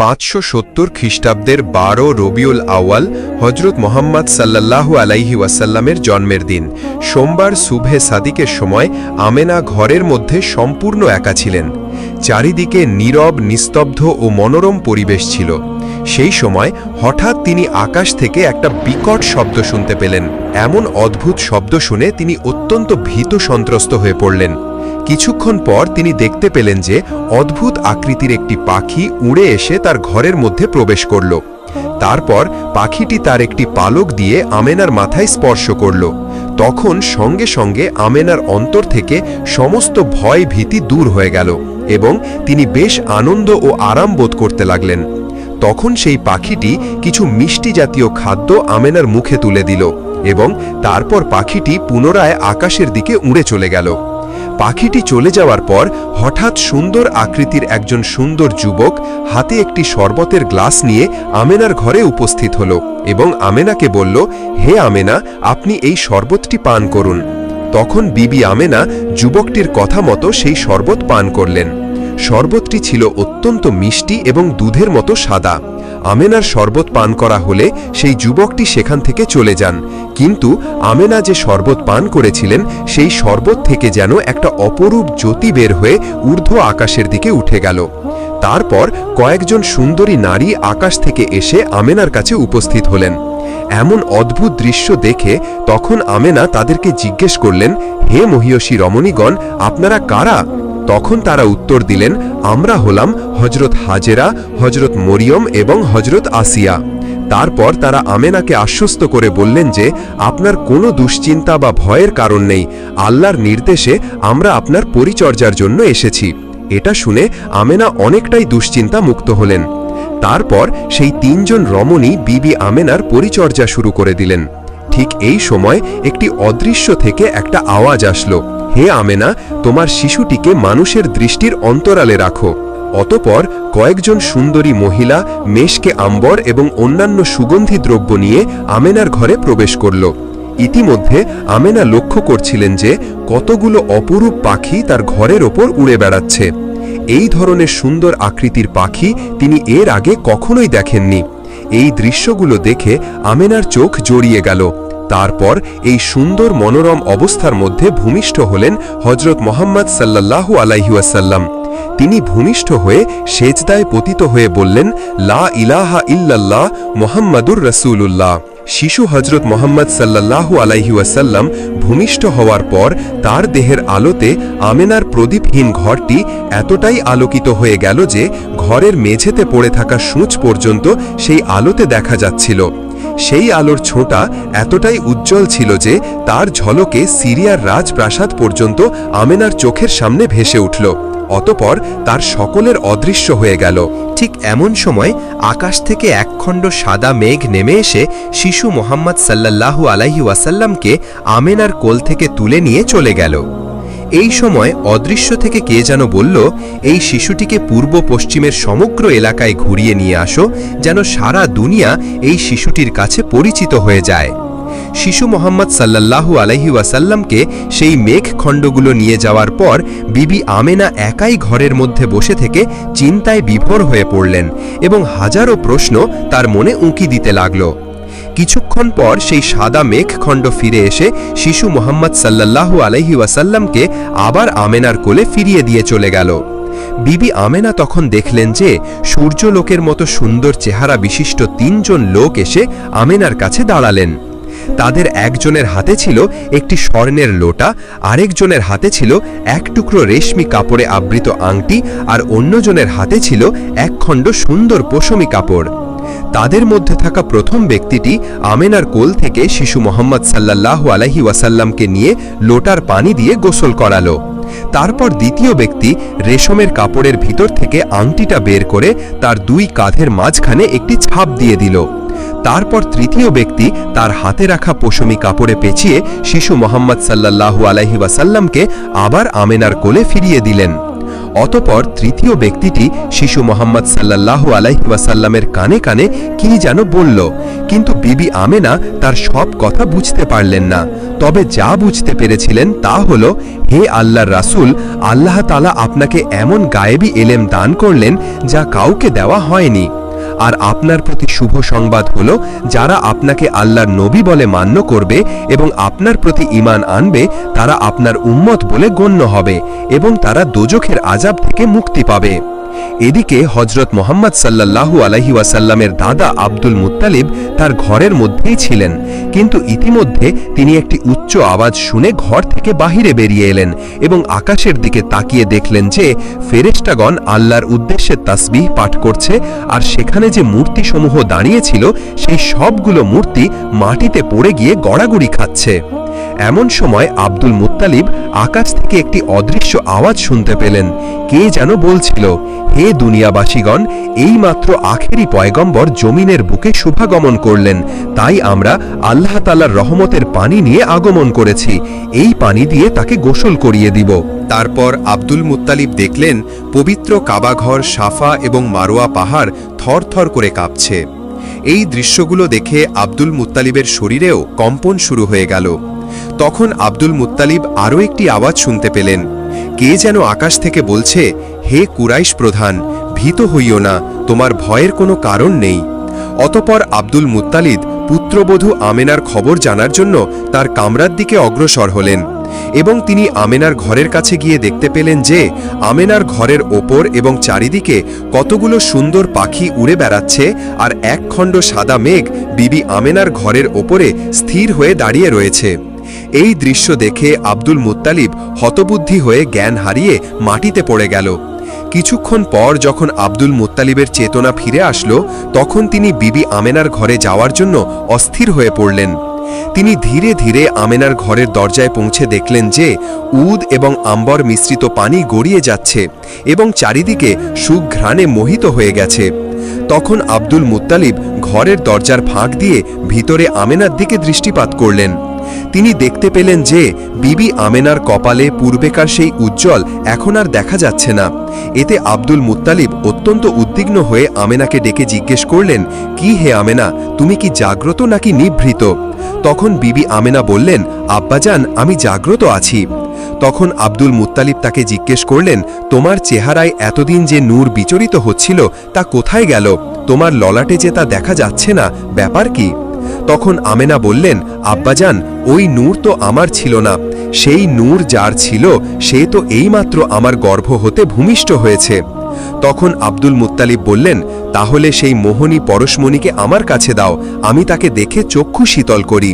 পাঁচশো সত্তর খ্রিস্টাব্দের বারো রবিউল আওয়াল হজরত মোহাম্মদ সাল্লাল্লাহু আলাইহি ওয়াসাল্লামের জন্মের দিন। সোমবার সুভে সাদিকের সময় আমেনা ঘরের মধ্যে সম্পূর্ণ একা ছিলেন। চারিদিকে নীরব, নিস্তব্ধ ও মনোরম পরিবেশ ছিল। সেই সময় হঠাৎ তিনি আকাশ থেকে একটা বিকট শব্দ শুনতে পেলেন। এমন অদ্ভুত শব্দ শুনে তিনি অত্যন্ত ভীত সন্ত্রস্ত হয়ে পড়লেন। কিছুক্ষণ পর তিনি দেখতে পেলেন যে অদ্ভুত আকৃতির একটি পাখি উড়ে এসে তার ঘরের মধ্যে প্রবেশ করল। তারপর পাখিটি তার একটি পালক দিয়ে আমেনার মাথায় স্পর্শ করল। তখন সঙ্গে সঙ্গে আমেনার অন্তর থেকে সমস্ত ভয় ভীতি দূর হয়ে গেল এবং তিনি বেশ আনন্দ ও আরাম বোধ করতে লাগলেন। তখন সেই পাখিটি কিছু মিষ্টি জাতীয় খাদ্য আমেনার মুখে তুলে দিল এবং তারপর পাখিটি পুনরায় আকাশের দিকে উড়ে চলে গেল। পাখিটি চলে যাওয়ার পর হঠাৎ সুন্দর আকৃতির একজন সুন্দর যুবক হাতে একটি শরবতের গ্লাস নিয়ে আমেনার ঘরে উপস্থিত হল এবং আমেনাকে বলল, হে আমেনা, আপনি এই শরবতটি পান করুন। তখন বিবি আমেনা যুবকটির কথা মতো সেই শরবত পান করলেন। শরবতটি ছিল অত্যন্ত মিষ্টি এবং দুধের মতো সাদা। আমেনার শরবত পান করা হলে সেই যুবকটি সেখান থেকে চলে যান। কিন্তু আমেনা যে শরবত পান করেছিলেন, সেই শরবত থেকে যেন একটা অপরূপ জ্যোতি বের হয়ে ঊর্ধ্ব আকাশের দিকে উঠে গেল। তারপর কয়েকজন সুন্দরী নারী আকাশ থেকে এসে আমেনার কাছে উপস্থিত হলেন। এমন অদ্ভুত দৃশ্য দেখে তখন আমেনা তাদেরকে জিজ্ঞেস করলেন, হে মহিয়সী রমণীগণ, আপনারা কারা? তখন তারা উত্তর দিলেন, আমরা হলাম হজরত হাজেরা হজরত মরিয়ম এবং হজরত আসিয়া। তারপর তারা আমেনাকে আশ্বস্ত করে বললেন যে, আপনার কোনো দুশ্চিন্তা বা ভয়ের কারণ নেই। আল্লাহর নির্দেশে আমরা আপনার পরিচর্যার জন্য এসেছি। এটা শুনে আমেনা অনেকটাই দুশ্চিন্তা মুক্ত হলেন। তারপর সেই তিনজন রমণী বিবি আমেনার পরিচর্যা শুরু করে দিলেন। ঠিক এই সময় একটি অদৃশ্য থেকে একটা আওয়াজ আসলো। হে আমেনা, তোমার শিশুটিকে মানুষের দৃষ্টির অন্তরালে রাখো। অতপর কয়েকজন সুন্দরী মহিলা মেশকে আম্বর এবং অন্যান্য সুগন্ধি দ্রব্য নিয়ে আমেনার ঘরে প্রবেশ করল। ইতিমধ্যে আমেনা লক্ষ্য করছিলেন যে কতগুলো অপরূপ পাখি তার ঘরের ওপর উড়ে বেড়াচ্ছে। এই ধরনের সুন্দর আকৃতির পাখি তিনি এর আগে কখনোই দেখেননি। এই দৃশ্যগুলো দেখে আমেনার চোখ জড়িয়ে গেল। তারপর এই সুন্দর মনোরম অবস্থার মধ্যে ভূমিষ্ঠ হলেন হজরত মোহাম্মদ সাল্লাল্লাহু আলাইহুয়াসাল্লাম তিনি ভূমিষ্ঠ হয়ে সেজদায় পতিত হয়ে বললেন, লা ইলাহা ইল্লাল্লাহ মোহাম্মদুর রসুল্লাহ শিশু হজরত মোহাম্মদ সাল্লাল্লাহু আলাইহুয়াসাল্লাম ভূমিষ্ঠ হওয়ার পর তার দেহের আলোতে আমেনার প্রদীপহীন ঘরটি এতটাই আলোকিত হয়ে গেল যে ঘরের মেঝেতে পড়ে থাকা সূচ পর্যন্ত সেই আলোতে দেখা যাচ্ছিল। সেই আলোর ছোঁটা এতটাই উজ্জ্বল ছিল যে তার ঝলকে সিরিয়ার রাজপ্রাসাদ পর্যন্ত আমেনার চোখের সামনে ভেসে উঠল। অতপর তার সকলের অদৃশ্য হয়ে গেল। ঠিক এমন সময় আকাশ থেকে একখণ্ড সাদা মেঘ নেমে এসে শিশু মোহাম্মদ সাল্লাল্লাহু আলাইহি ওয়াসাল্লামকে আমেনার কোল থেকে তুলে নিয়ে চলে গেল। এই সময় অদৃশ্য থেকে কে যেন বলল, এই শিশুটিকে পূর্ব পশ্চিমের সমগ্র এলাকায় ঘুরিয়ে নিয়ে আসো, যেন সারা দুনিয়া এই শিশুটির কাছে পরিচিত হয়ে যায়। শিশু মোহাম্মদ সাল্লাল্লাহু আলহি ওয়াসাল্লামকে সেই মেঘ খণ্ডগুলো নিয়ে যাওয়ার পর বিবি আমেনা একাই ঘরের মধ্যে বসে থেকে চিন্তায় বিভোর হয়ে পড়লেন এবং হাজারো প্রশ্ন তার মনে উঁকি দিতে লাগল। কিছুক্ষণ পর সেই সাদা মেঘখণ্ড ফিরে এসে শিশু মোহাম্মদ সাল্লাল্লাহু আলহি ওয়াসাল্লামকে আবার আমেনার কোলে ফিরিয়ে দিয়ে চলে গেল। বিবি আমেনা তখন দেখলেন যে সূর্যলোকের মতো সুন্দর চেহারা বিশিষ্ট তিনজন লোক এসে আমেনার কাছে দাঁড়ালেন। তাদের একজনের হাতে ছিল একটি স্বর্ণের লোটা, আরেকজনের হাতে ছিল এক টুকরো রেশমি কাপড়ে আবৃত আংটি আর অন্যজনের হাতে ছিল একখণ্ড সুন্দর পশমি কাপড়। তাদের মধ্যে থাকা প্রথম ব্যক্তিটি আমেনার কোল থেকে শিশু মোহাম্মদ সাল্লাল্লাহু আলহি ওয়াসাল্লামকে নিয়ে লোটার পানি দিয়ে গোসল করালো। তারপর দ্বিতীয় ব্যক্তি রেশমের কাপড়ের ভিতর থেকে আংটিটা বের করে তার দুই কাঁধের মাঝখানে একটি ছাপ দিয়ে দিল। তারপর তৃতীয় ব্যক্তি তার হাতে রাখা পশমি কাপড়ে পেঁচিয়ে শিশু মোহাম্মদ সাল্লাল্লাহু আলহি ওয়াসাল্লামকে আবার আমেনার কোলে ফিরিয়ে দিলেন। অতপর তৃতীয় ব্যক্তিটি শিশু মোহাম্মদ সাল্লাহ ওয়াসাল্লামের কানে কানে কি যেন বলল, কিন্তু বিবি আমেনা তার সব কথা বুঝতে পারলেন না। তবে যা বুঝতে পেরেছিলেন তা হল, হে আল্লাহর রাসুল, আল্লাহ তালা আপনাকে এমন গায়েবী এলেম দান করলেন যা কাউকে দেওয়া হয়নি। আর আপনার প্রতি শুভ সংবাদ হল, যারা আপনাকে আল্লাহর নবী বলে মান্য করবে এবং আপনার প্রতি ইমান আনবে, তারা আপনার উম্মত বলে গণ্য হবে এবং তারা দোজখের আজাব থেকে মুক্তি পাবে। এদিকে হজরত মোহাম্মদ সাল্লাল্লাহু আলাইহি ওয়াসাল্লামের দাদা আব্দুল মুত্তালিব তার ঘরের মধ্যেই ছিলেন। কিন্তু ইতিমধ্যে তিনি একটি উচ্চ আওয়াজ শুনে ঘর থেকে বাহিরে বেরিয়ে এলেন এবং আকাশের দিকে তাকিয়ে দেখলেন যে ফেরেশতাগণ আল্লাহর উদ্দেশ্যে তাসবিহ পাঠ করছে আর সেখানে যে মূর্তিসমূহ দাঁড়িয়েছিল, সেই সবগুলো মূর্তি মাটিতে পড়ে গিয়ে গড়াগড়ি খাচ্ছে। এমন সময় আব্দুল মুত্তালিব আকাশ থেকে একটি অদৃশ্য আওয়াজ শুনতে পেলেন। কে যেন বলছিল হে দুনিয়াবাসীগণ এই মাত্র আখেরি পয়গম্বর জমিনের বুকে শুভাগমন করলেন। তাই আমরা আল্লাহ তালার রহমতের পানি নিয়ে আগমন করেছি। এই পানি দিয়ে তাকে গোসল করিয়ে দিব। তারপর আব্দুল মুত্তালিব দেখলেন, পবিত্র কাবাঘর সাফা এবং মারোয়া পাহাড় থরথর করে কাঁপছে। এই দৃশ্যগুলো দেখে আব্দুল মুত্তালিবের শরীরেও কম্পন শুরু হয়ে গেল। তখন আব্দুল মুত্তালিব আরও একটি আওয়াজ শুনতে পেলেন। কে যেন আকাশ থেকে বলছে, হে কুরাইশ প্রধান, ভীত হইও না, তোমার ভয়ের কোনো কারণ নেই। অতপর আব্দুল মুত্তালিদ পুত্রবধূ আমেনার খবর জানার জন্য তার কামরার দিকে অগ্রসর হলেন এবং তিনি আমেনার ঘরের কাছে গিয়ে দেখতে পেলেন যে আমেনার ঘরের ওপর এবং চারিদিকে কতগুলো সুন্দর পাখি উড়ে বেড়াচ্ছে আর এক খণ্ড সাদা মেঘ বিবি আমেনার ঘরের ওপরে স্থির হয়ে দাঁড়িয়ে রয়েছে। এই দৃশ্য দেখে আব্দুল মুত্তালিব হতবুদ্ধি হয়ে জ্ঞান হারিয়ে মাটিতে পড়ে গেল। কিছুক্ষণ পর যখন আব্দুল মুত্তালিবের চেতনা ফিরে আসলো, তখন তিনি বিবি আমেনার ঘরে যাওয়ার জন্য অস্থির হয়ে পড়লেন। তিনি ধীরে ধীরে আমেনার ঘরের দরজায় পৌঁছে দেখলেন যে উদ এবং আম্বর মিশ্রিত পানি গড়িয়ে যাচ্ছে এবং চারিদিকে সুঘ্রাণে মোহিত হয়ে গেছে। তখন আব্দুল মুত্তালিব ঘরের দরজার ফাঁক দিয়ে ভিতরে আমেনার দিকে দৃষ্টিপাত করলেন। তিনি দেখতে পেলেন যে বিবি আমেনার কপালে পূর্বেকার সেই উজ্জ্বল এখন আর দেখা যাচ্ছে না। এতে আব্দুল মুত্তালিব অত্যন্ত উদ্বিগ্ন হয়ে আমেনাকে ডেকে জিজ্ঞেস করলেন, কি হে আমেনা, তুমি কি জাগ্রত নাকি নিভৃত? তখন বিবি আমেনা বললেন, আব্বাজান, আমি জাগ্রত আছি। তখন আব্দুল মুত্তালিব তাকে জিজ্ঞেস করলেন, তোমার চেহারায় এতদিন যে নূর বিচরিত হচ্ছিল, তা কোথায় গেল? তোমার ললাটে যে তা দেখা যাচ্ছে না, ব্যাপার কি? তখন আমেনা বললেন, আব্বাজান, ওই নূর তো আমার ছিল না। সেই নূর যার ছিল, সে তো এইমাত্র আমার গর্ভ হতে ভূমিষ্ঠ হয়েছে। তখন আব্দুল মুত্তালিব বললেন, তাহলে সেই মোহনী পরশমণিকে আমার কাছে দাও, আমি তাকে দেখে চক্ষু শীতল করি।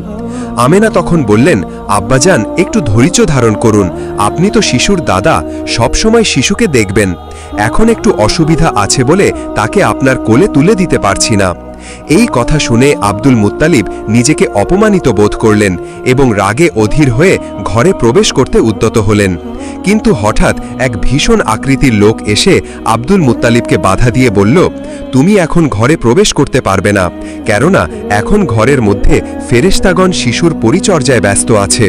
আমেনা তখন বললেন, আব্বাজান, একটু ধৈর্য ধারণ করুন। আপনি তো শিশুর দাদা, সবসময় শিশুকে দেখবেন। এখন একটু অসুবিধা আছে বলে তাকে আপনার কোলে তুলে দিতে পারছি না। এই কথা শুনে আব্দুল মুত্তালিব নিজেকে অপমানিত বোধ করলেন এবং রাগে অধীর হয়ে ঘরে প্রবেশ করতে উদ্যত হলেন। কিন্তু হঠাৎ এক ভীষণ আকৃতির লোক এসে আব্দুল মুত্তালিবকে বাধা দিয়ে বলল, তুমি এখন ঘরে প্রবেশ করতে পারবে না, কেননা এখন ঘরের মধ্যে ফেরেশতাগণ শিশুর পরিচর্যায় ব্যস্ত আছে।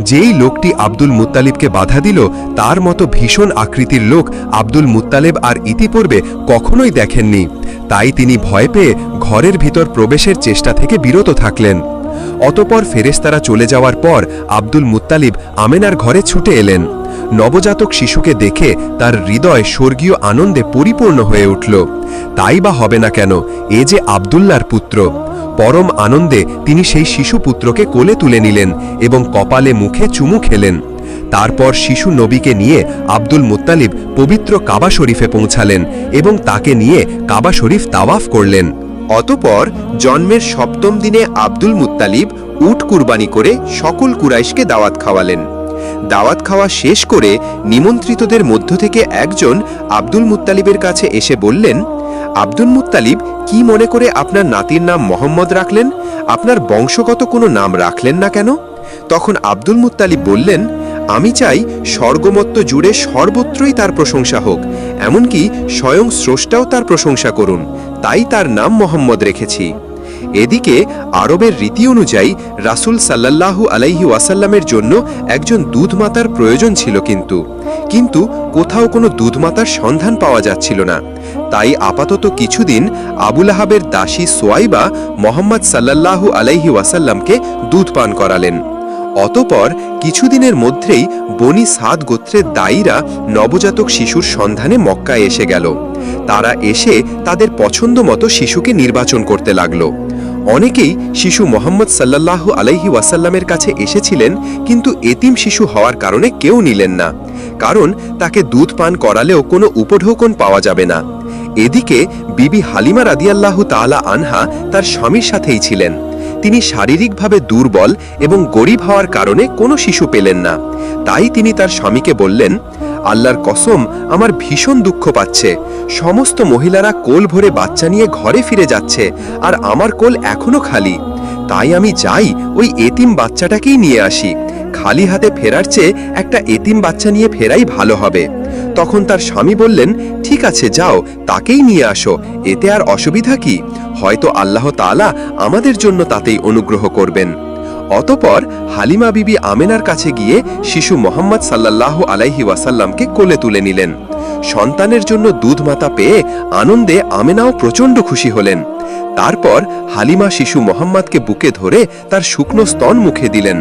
যেই লোকটি আব্দুল মুত্তালিবকে বাধা দিল, তার মতো ভীষণ আকৃতির লোক আব্দুল মুত্তালেব আর ইতিপূর্বে কখনোই দেখেননি। তাই তিনি ভয় পেয়ে ঘরের ভিতর প্রবেশের চেষ্টা থেকে বিরত থাকলেন। অতপর ফেরেস্তারা চলে যাওয়ার পর আব্দুল মুত্তালিব আমেনার ঘরে ছুটে এলেন। নবজাতক শিশুকে দেখে তার হৃদয় স্বর্গীয় আনন্দে পরিপূর্ণ হয়ে উঠল। তাই বা হবে না কেন, এ যে আবদুল্লার পুত্র। পরম আনন্দে তিনি সেই শিশু পুত্রকে কোলে তুলে নিলেন এবং কপালে মুখে চুমু খেলেন। তারপর শিশু নবীকে নিয়ে আব্দুল মুত্তালিব পবিত্র কাবা শরীফে পৌঁছালেন এবং তাকে নিয়ে কাবা শরীফ তাওয়াফ করলেন। অতপর জন্মের সপ্তম দিনে আব্দুল মুত্তালিব উট কুরবানি করে সকল কুরাইশকে দাওয়াত খাওয়ালেন। দাওয়াত খাওয়া শেষ করে নিমন্ত্রিতদের মধ্য থেকে একজন আব্দুল মুত্তালিবের কাছে এসে বললেন, আব্দুল মুত্তালিব, কি মনে করে আপনার নাতির নাম মোহাম্মদ রাখলেন? আপনার বংশগত কোনো নাম রাখলেন না কেন? তখন আব্দুল মুত্তালিব বললেন, আমি চাই স্বর্গমত্ত জুড়ে সর্বত্রই তার প্রশংসা হোক, এমনকি স্বয়ং স্রষ্টাও তার প্রশংসা করুন, তাই তার নাম মোহাম্মদ রেখেছি। এদিকে, আরবের রীতি অনুযায়ী রাসুল সাল্লাল্লাহু আলাইহি ওয়াসাল্লামের জন্য একজন দুধমাতার প্রয়োজন ছিল কিন্তু। কিন্তু কোথাও কোনো দুধমাতার সন্ধান পাওয়া যাচ্ছিল না। তাই আপাতত কিছুদিন আবুল আহাবের দাসী সোয়াইবা মোহাম্মদ সাল্লাল্লাহু আলাইহি ওয়াসাল্লামকে দুধ পান করালেন। অতপর কিছুদিনের মধ্যেই বনি সাদ গোত্রের দায়ীরা নবজাতক শিশুর সন্ধানে মক্কায় এসে গেল। তারা এসে তাদের পছন্দ মতো শিশুকে নির্বাচন করতে লাগল। অনেকেই শিশু মোহাম্মদ সাল্লাল্লাহু আলাইহি ওয়াসাল্লামের কাছে এসেছিলেন, কিন্তু এতিম শিশু হওয়ার কারণে কেউ নিলেন না। কারণ তাকে দুধ পান করালেও কোনো উপঢৌকন পাওয়া যাবে না। এদিকে বিবি হালিমা রাদিয়াল্লাহু তাআলা আনহা তার স্বামীর সাথেই ছিলেন। তিনি শারীরিকভাবে দুর্বল এবং গরিব হওয়ার কারণে কোনো শিশু পেলেন না। তাই তিনি তার স্বামীকে বললেন, আল্লাহর কসম, আমার ভীষণ দুঃখ পাচ্ছে। সমস্ত মহিলারা কোল ভরে বাচ্চা নিয়ে ঘরে ফিরে যাচ্ছে, আর আমার কোল এখনও খালি। তাই আমি যাই, ওই এতিম বাচ্চাটাকেই নিয়ে আসি। খালি হাতে ফেরার চেয়ে একটা এতিম বাচ্চা নিয়ে ফেরাই ভালো হবে। তখন তার স্বামী বললেন, ঠিক আছে, যাও, তাকেই নিয়ে আসো। এতে আর অসুবিধা কি? হয়তো আল্লাহ তাআলা আমাদের জন্য তাতেই অনুগ্রহ করবেন। অতপর হালিমা বিবি আমেনার কাছে গিয়ে শিশু মোহাম্মদ সাল্লাল্লাহ আলাইহি ওয়াসাল্লামকে কোলে তুলে নিলেন। সন্তানের জন্য দুধ মাতা পেয়ে আনন্দে আমেনাও প্রচণ্ড খুশি হলেন। তারপর হালিমা শিশু মোহাম্মদকে বুকে ধরে তার শুকনো স্তন মুখে দিলেন।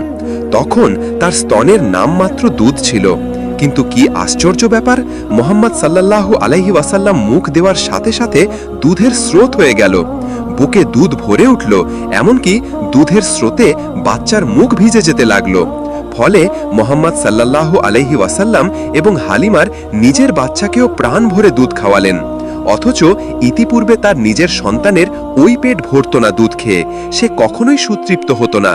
তখন তার স্তনের নামমাত্র দুধ ছিল। কিন্তু কি আশ্চর্য ব্যাপার, মোহাম্মদ সাল্লাল্লাহু আলাইহি ওয়াসাল্লাম মুখ দেওয়ার সাথে সাথে দুধের স্রোত হয়ে গেল। বুকে দুধ ভরে উঠল, এমনকি দুধের স্রোতে বাচ্চার মুখ ভিজে যেতে লাগল। ফলে মোহাম্মদ সাল্লাল্লাহু আলাইহি ওয়াসাল্লাম এবং হালিমার নিজের বাচ্চাকেও প্রাণ ভরে দুধ খাওয়ালেন। অথচ ইতিপূর্বে তার নিজের সন্তানের ওই পেট ভরত না দুধ খেয়ে, সে কখনোই সুতৃপ্ত হতো না।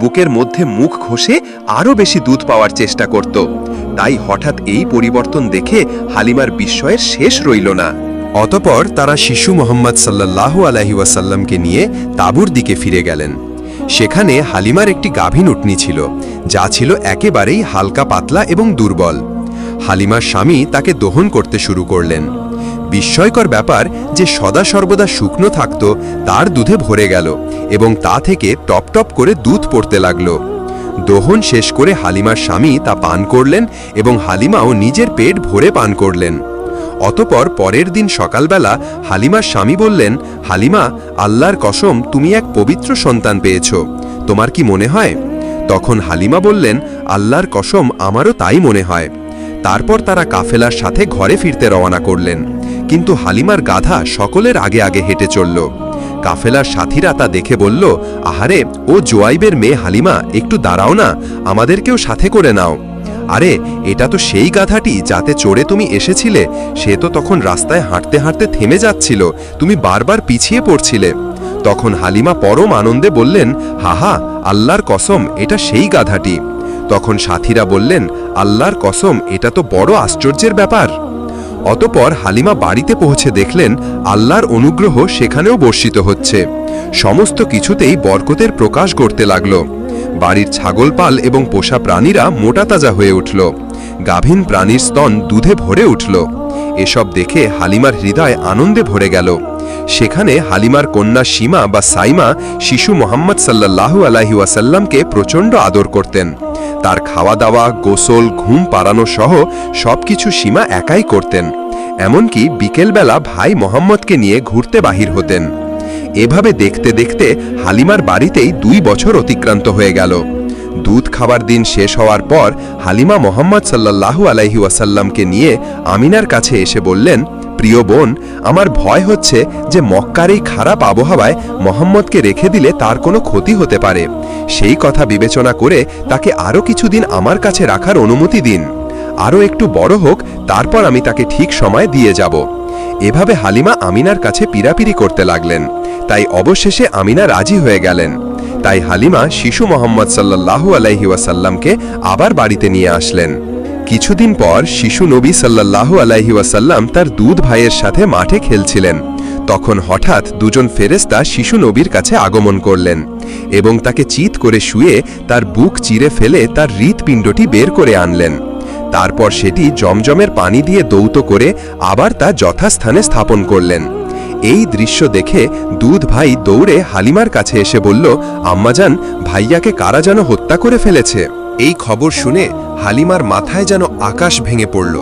বুকের মধ্যে মুখ ঘষে আরও বেশি দুধ পাওয়ার চেষ্টা করত। তাই হঠাৎ এই পরিবর্তন দেখে হালিমার বিস্ময়ের শেষ রইল না। অতপর তারা শিশু মোহাম্মদ সাল্লাল্লাহু আলাহি ওয়াসাল্লামকে নিয়ে তাঁবুর দিকে ফিরে গেলেন। সেখানে হালিমার একটি গাভীন উটনি ছিল, যা ছিল একেবারেই হালকা পাতলা এবং দুর্বল। হালিমার স্বামী তাকে দহন করতে শুরু করলেন। বিস্ময়কর ব্যাপার যে সদা সর্বদা শুকনো থাকত, তার দুধে ভরে গেল এবং তা থেকে টপ টপ করে দুধ পড়তে লাগল। দহন শেষ করে হালিমার স্বামী তা পান করলেন এবং হালিমাও নিজের পেট ভরে পান করলেন। অতপর পরের দিন সকালবেলা হালিমার স্বামী বললেন, হালিমা, আল্লাহর কসম, তুমি এক পবিত্র সন্তান পেয়েছ। তোমার কি মনে হয়? তখন হালিমা বললেন, আল্লাহর কসম, আমারও তাই মনে হয়। তারপর তারা কাফেলার সাথে ঘরে ফিরতে রওনা করলেন। কিন্তু হালিমার গাধা সকলের আগে আগে হেঁটে চলল। কাফেলার সাথীরা তা দেখে বলল, আহারে, ও জোয়াইবের মেয়ে হালিমা, একটু দাঁড়াও না, আমাদেরকেও সাথে করে নাও। আরে, এটা তো সেই গাধাটি যাতে চড়ে তুমি এসেছিলে, সে তো তখন রাস্তায় হাঁটতে হাঁটতে থেমে যাচ্ছিল, তুমি বারবার পিছিয়ে পড়ছিলে। তখন হালিমা পরম আনন্দে বললেন, হাহা, আল্লাহর কসম, এটা সেই গাধাটি। তখন সাথীরা বললেন, আল্লাহর কসম, এটা তো বড় আশ্চর্যের ব্যাপার। অতপর হালিমা বাড়িতে পৌঁছে দেখলেন আল্লাহর অনুগ্রহ সেখানেও বর্ষিত হচ্ছে। সমস্ত কিছুতেই বরকতের প্রকাশ করতে লাগল। বাড়ির ছাগলপাল এবং পোষা প্রাণীরা মোটা তাজা হয়ে উঠল। গাভীন প্রাণীর স্তন দুধে ভরে উঠল। এসব দেখে হালিমার হৃদয় আনন্দে ভরে গেল। সেখানে হালিমার কন্যা সীমা বা সাইমা শিশু মোহাম্মদ সাল্লাল্লাহু আলাহি ওয়াসাল্লামকে প্রচণ্ড আদর করতেন। তার খাওয়া দাওয়া গোসল, ঘুম পাড়ানো সহ সবকিছু সীমা একাই করতেন। এমনকি বিকেলবেলা ভাই মোহাম্মদকে নিয়ে ঘুরতে বাহির হতেন। এভাবে দেখতে দেখতে হালিমার বাড়িতেই দুই বছর অতিক্রান্ত হয়ে গেল। দুধ খাবার দিন শেষ হওয়ার পর হালিমা মোহাম্মদ সাল্লাল্লাহু আলাইহি ওয়াসাল্লামকে নিয়ে আমিনার কাছে এসে বললেন, প্রিয় বোন, আমার ভয় হচ্ছে যে মক্কার এই খারাপ আবহাওয়ায় মোহাম্মদকে রেখে দিলে তার কোনো ক্ষতি হতে পারে। সেই কথা বিবেচনা করে তাকে আরও কিছুদিন আমার কাছে রাখার অনুমতি দিন। আরও একটু বড় হোক, তারপর আমি তাকে ঠিক সময় দিয়ে যাব। এভাবে হালিমা আমিনার কাছে পিরাপিরি করতে লাগলেন। তাই অবশেষে আমিনা রাজি হয়ে গেলেন। তাই হালিমা শিশু মোহাম্মদ সাল্লাল্লাহু আলাইহি ওয়াসাল্লামকে আবার বাড়িতে নিয়ে আসলেন। কিছুদিন পর শিশু নবী সাল্লাল্লাহু আলাইহি ওয়াসাল্লাম তার দুধ ভাইয়ের সাথে মাঠে খেলছিলেন। তখন হঠাৎ দুজন ফেরেস্তা শিশু নবীর কাছে আগমন করলেন এবং তাকে চিৎ করে শুয়ে তার বুক চিরে ফেলে তার হৃৎপিণ্ডটি বের করে আনলেন। তারপর সেটি জমজমের পানি দিয়ে দৌত করে আবার তা যথাস্থানে স্থাপন করলেন। এই দৃশ্য দেখে দুধ ভাই দৌড়ে হালিমার কাছে এসে বলল আম্মাজান ভাইয়াকে কারা যেন হত্যা করে ফেলেছে? এই খবর শুনে হালিমার মাথায় যেন আকাশ ভেঙে পড়ল।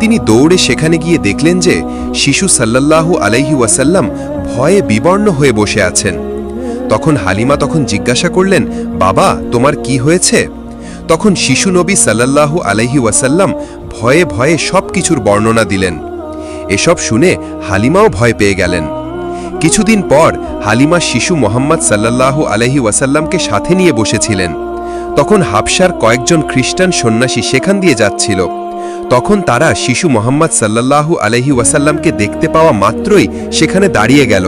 তিনি দৌড়ে সেখানে গিয়ে দেখলেন যে শিশু সাল্লাল্লাহু আলাইহি ওয়াসাল্লাম ভয়ে বিবর্ণ হয়ে বসে আছেন। তখন হালিমা তখন জিজ্ঞাসা করলেন, বাবা, তোমার কি হয়েছে? তখন শিশু নবী সাল্লাল্লাহু আলাইহি ওয়াসাল্লাম ভয়ে ভয়ে সব কিছুর বর্ণনা দিলেন। এসব শুনে হালিমাও ভয় পেয়ে গেলেন। কিছুদিন পর হালিমা শিশু মোহাম্মদ সাল্লাল্লাহু আলহি ওয়াসাল্লামকে সাথে নিয়ে বসেছিলেন। তখন হাবসার কয়েকজন খ্রিস্টান সন্ন্যাসী সেখান দিয়ে যাচ্ছিল। তখন তারা শিশু মোহাম্মদ সাল্লাল্লাহু আলহি ওয়াসাল্লামকে দেখতে পাওয়া মাত্রই সেখানে দাঁড়িয়ে গেল।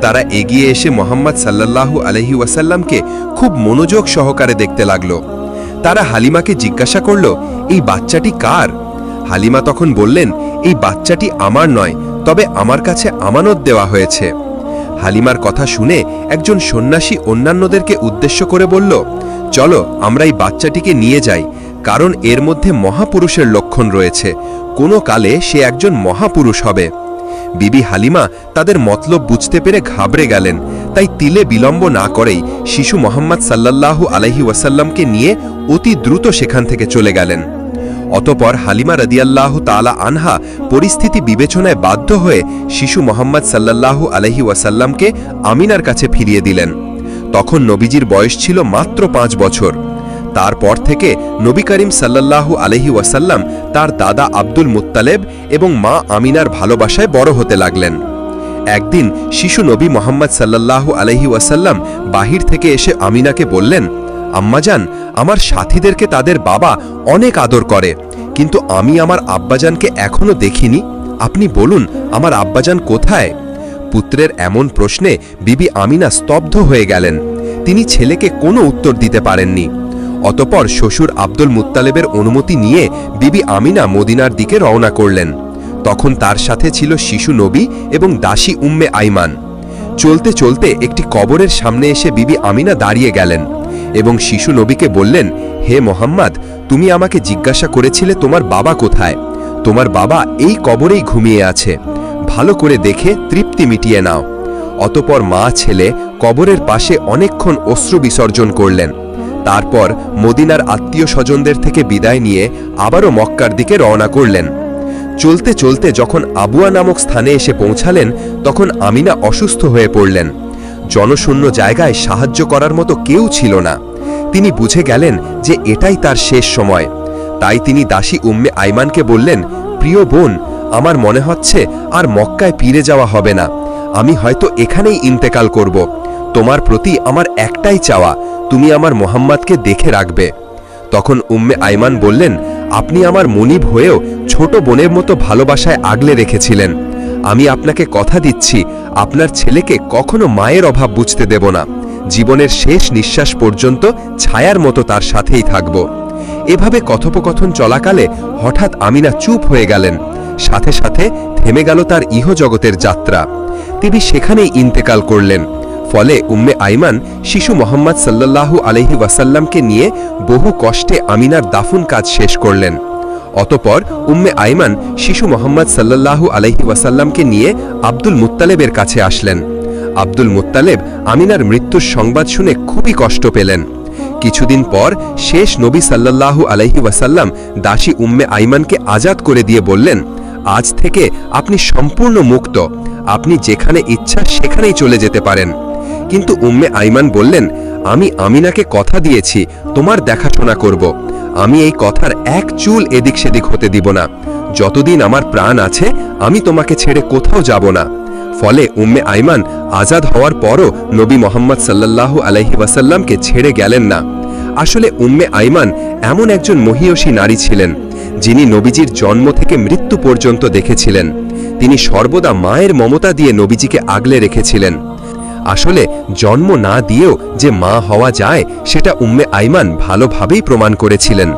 তারা এগিয়ে এসে মোহাম্মদ সাল্লাল্লাহু আলহি ওয়াসাল্লামকে খুব মনোযোগ সহকারে দেখতে লাগল। তারা হালিমাকে জিজ্ঞাসা করল, এই বাচ্চাটি কার? হালিমা তখন বললেন এই বাচ্চাটি আমার নয়, তবে আমার কাছে আমানত দেওয়া হয়েছে। হালিমার কথা শুনে একজন সন্ন্যাসী অন্যান্যদেরকে উদ্দেশ্য করে বলল, চলো, আমরা এই বাচ্চাটিকে নিয়ে যাই, কারণ এর মধ্যে মহাপুরুষের লক্ষণ রয়েছে। কোনো কালে সে একজন মহাপুরুষ হবে। বিবি হালিমা তাদের মতলব বুঝতে পেরে ঘাবড়ে গেলেন, তাই তিলে বিলম্ব না করেই শিশু মোহাম্মদ সাল্লাল্লাহু আলহি ওয়াসাল্লামকে নিয়ে অতি দ্রুত সেখান থেকে চলে গেলেন। অতপর হালিমা রদিয়াল্লাহ তালা আনহা পরিস্থিতি বিবেচনায় বাধ্য হয়ে শিশু মোহাম্মদ সাল্লাল্লাহু আলহি ওয়াসাল্লামকে আমিনার কাছে ফিরিয়ে দিলেন। তখন নবীজির বয়স ছিল মাত্র পাঁচ বছর। তারপর থেকে নবী করিম সাল্লাল্লাহু আলহি ওয়াসাল্লাম তার দাদা আব্দুল মুত্তালেব এবং মা আমিনার ভালোবাসায় বড় হতে লাগলেন। একদিন শিশু নবী মোহাম্মদ সাল্লাল্লাহু আলহি ওয়াসাল্লাম বাহির থেকে এসে আমিনাকে বললেন আম্মাজান আমার সাথীদেরকে তাদের বাবা অনেক আদর করে। কিন্তু আমি আমার আব্বাজানকে এখনও দেখিনি। আপনি বলুন, আমার আব্বাজান কোথায়? পুত্রের এমন প্রশ্নে বিবি আমিনা স্তব্ধ হয়ে গেলেন। তিনি ছেলেকে কোনো উত্তর দিতে পারেননি। অতপর শ্বশুর আব্দুল মুত্তালেবের অনুমতি নিয়ে বিবি আমিনা মদিনার দিকে রওনা করলেন। তখন তার সাথে ছিল শিশু নবী এবং দাসী উম্মে আইমান। চলতে চলতে একটি কবরের সামনে এসে বিবি আমিনা দাঁড়িয়ে গেলেন। এবং শিশু নবীকে বললেন, হে মোহাম্মদ, তুমি আমাকে জিজ্ঞাসা করেছিলে তোমার বাবা কোথায়? তোমার বাবা এই কবরেই ঘুমিয়ে আছে। ভালো করে দেখে তৃপ্তি মিটিয়ে নাও। অতপর মা ছেলে কবরের পাশে অনেকক্ষণ অশ্রু বিসর্জন করলেন। তারপর মদিনার আত্মীয় স্বজনদের থেকে বিদায় নিয়ে আবারও মক্কার দিকে রওনা করলেন। চলতে চলতে যখন আবুয়া নামক স্থানে এসে পৌঁছালেন, তখন আমিনা অসুস্থ হয়ে পড়লেন। জনশূন্য জায়গায় সাহায্য করার মতো কেউ ছিল না। তিনি বুঝে গেলেন যে এটাই তার শেষ সময়। তাই তিনি দাসী উম্মে আইমানকে বললেন, প্রিয় বোন, আমার মনে হচ্ছে আর মক্কায় ফিরে যাওয়া হবে না। আমি হয়তো এখানেই ইন্তেকাল করব। তোমার প্রতি আমার একটাই চাওয়া, তুমি আমার মোহাম্মদকে দেখে রাখবে। তখন উম্মে আইমান বললেন, আপনি আমার মনিব হয়েও ছোট বোনের মতো ভালোবাসায় আগলে রেখেছিলেন। আমি আপনাকে কথা দিচ্ছি, আপনার ছেলেকে কখনো মায়ের অভাব বুঝতে দেব না। জীবনের শেষ নিঃশ্বাস পর্যন্ত ছায়ার মতো তার সাথেই থাকব। এভাবে কথোপকথন চলাকালে হঠাৎ আমিনা চুপ হয়ে গেলেন। সাথে সাথে থেমে গেল তার ইহজগতের যাত্রা। তিনি সেখানেই ইন্তেকাল করলেন। ফলে উম্মে আইমান শিশু মোহাম্মদ সাল্লাল্লাহু আলহি ওয়াসাল্লামকে নিয়ে বহু কষ্টে আমিনার দাফন কাজ শেষ করলেন। অতপর উম্মে আইমান শিশু মোহাম্মদ সাল্লাল্লাহু আলহি ওয়াসাল্লামকে নিয়ে আব্দুল মুত্তালেবের কাছে আসলেন। আব্দুল মুত্তালেব আমিনার মৃত্যুর সংবাদ শুনে খুবই কষ্ট পেলেন। কিছুদিন পর শেষ নবী সাল্লাল্লাহু আলহি ওয়াসাল্লাম দাসী উম্মে আইমানকে আজাদ করে দিয়ে বললেন, আজ থেকে আপনি সম্পূর্ণ মুক্ত। আপনি যেখানে ইচ্ছা সেখানেই চলে যেতে পারেন। কিন্তু উম্মে আইমান বললেন, আমি আমিনাকে কথা দিয়েছি, তোমার দেখাশোনা করব। আমি এই কথার এক চুল এদিক সেদিক হতে দিব না। যতদিন আমার প্রাণ আছে, আমি তোমাকে ছেড়ে কোথাও যাব না। ফলে উম্মে আইমান আজাদ হওয়ার পরও নবী মোহাম্মদ সাল্লাল্লাহু আলহি ওয়াসাল্লামকে ছেড়ে গেলেন না। আসলে উম্মে আইমান এমন একজন মহিয়সী নারী ছিলেন, যিনি নবীজির জন্ম থেকে মৃত্যু পর্যন্ত দেখেছিলেন। তিনি সর্বদা মায়ের মমতা দিয়ে নবীজিকে আগলে রেখেছিলেন। আসলে জন্ম না দিয়েও যে মা হওয়া যায়, সেটা উম্মে আইমান ভালোভাবেই প্রমাণ করেছিলেন।